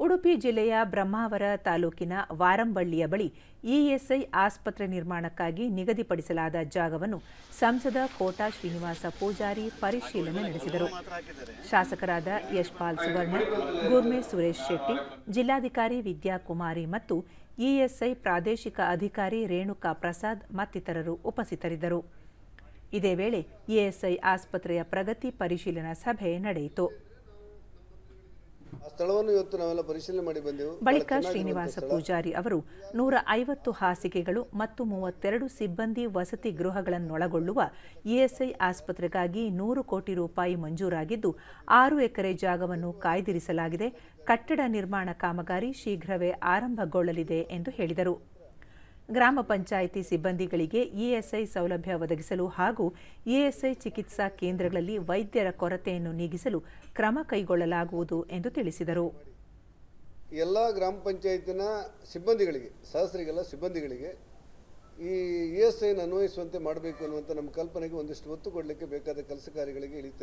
ಉಡುಪಿ ಜಿಲ್ಲೆಯ ಬ್ರಹ್ಮಾವರ ತಾಲೂಕಿನ ವಾರಂಬಳ್ಳಿಯ ಬಳಿ ಇಎಸ್ಐ ಆಸ್ಪತ್ರೆ ನಿರ್ಮಾಣಕ್ಕಾಗಿ ನಿಗದಿಪಡಿಸಲಾದ ಜಾಗವನ್ನು ಸಂಸದ ಕೋಟಾ ಶ್ರೀನಿವಾಸ ಪೂಜಾರಿ ಪರಿಶೀಲನೆ ನಡೆಸಿದರು. ಶಾಸಕರಾದ ಯಶ್ಪಾಲ್ ಸುವರ್ಣ, ಗುರ್ಮೆ ಸುರೇಶ್ ಶೆಟ್ಟಿ, ಜಿಲ್ಲಾಧಿಕಾರಿ ವಿದ್ಯಾಕುಮಾರಿ ಮತ್ತು ಇಎಸ್ಐ ಪ್ರಾದೇಶಿಕ ಅಧಿಕಾರಿ ರೇಣುಕಾ ಪ್ರಸಾದ್ ಮತ್ತಿತರರು ಉಪಸ್ಥಿತರಿದ್ದರು. ಇದೇ ವೇಳೆ ಇಎಸ್ಐ ಆಸ್ಪತ್ರೆಯ ಪ್ರಗತಿ ಪರಿಶೀಲನಾ ಸಭೆ ನಡೆಯಿತು. ಸ್ಥಳವನ್ನು ಇವತ್ತು ನಾವೆಲ್ಲ ಪರಿಶೀಲನೆ ಮಾಡಿ ಬಂದೆವು. ಬಳಿಕ ಶ್ರೀನಿವಾಸ ಪೂಜಾರಿ ಅವರು ನೂರ ಐವತ್ತು ಹಾಸಿಗೆಗಳು ಮತ್ತು ಮೂವತ್ತೆರಡು ಸಿಬ್ಬಂದಿ ವಸತಿ ಗೃಹಗಳನ್ನೊಳಗೊಳ್ಳುವ ಇಎಸ್ಐ ಆಸ್ಪತ್ರೆಗಾಗಿ ನೂರು ಕೋಟಿ ರೂಪಾಯಿ ಮಂಜೂರಾಗಿದ್ದು ಆರು ಎಕರೆ ಜಾಗವನ್ನು ಕಾಯ್ದಿರಿಸಲಾಗಿದೆ. ಕಟ್ಟಡ ನಿರ್ಮಾಣ ಕಾಮಗಾರಿ ಶೀಘ್ರವೇ ಆರಂಭಗೊಳ್ಳಲಿದೆ ಎಂದು ಹೇಳಿದರು. ಗ್ರಾಮ ಪಂಚಾಯಿತಿ ಸಿಬ್ಬಂದಿಗಳಿಗೆ ಇಎಸ್ಐ ಸೌಲಭ್ಯ ಒದಗಿಸಲು ಹಾಗೂ ಇಎಸ್ಐ ಚಿಕಿತ್ಸಾ ಕೇಂದ್ರಗಳಲ್ಲಿ ವೈದ್ಯರ ಕೊರತೆಯನ್ನು ನೀಗಿಸಲು ಕ್ರಮ ಕೈಗೊಳ್ಳಲಾಗುವುದು ಎಂದು ತಿಳಿಸಿದರು. ಎಲ್ಲ ಗ್ರಾಮ ಪಂಚಾಯತಿನ ಸಿಬ್ಬಂದಿಗಳಿಗೆ ಸಹಸ್ರಿಗೆಲ್ಲ ಸಿಬ್ಬಂದಿಗಳಿಗೆ ಈ ಇ ಎಸ್ ಐನ ಅನ್ವಯಿಸುವಂತೆ ಮಾಡಬೇಕು ಅನ್ನುವಂಥ ನಮ್ಮ ಕಲ್ಪನೆಗೆ ಒಂದಿಷ್ಟು ಒತ್ತು ಕೊಡಲಿಕ್ಕೆ ಬೇಕಾದ ಕೆಲಸ ಕಾರ್ಯಗಳಿಗೆ ಇಳಿತಾ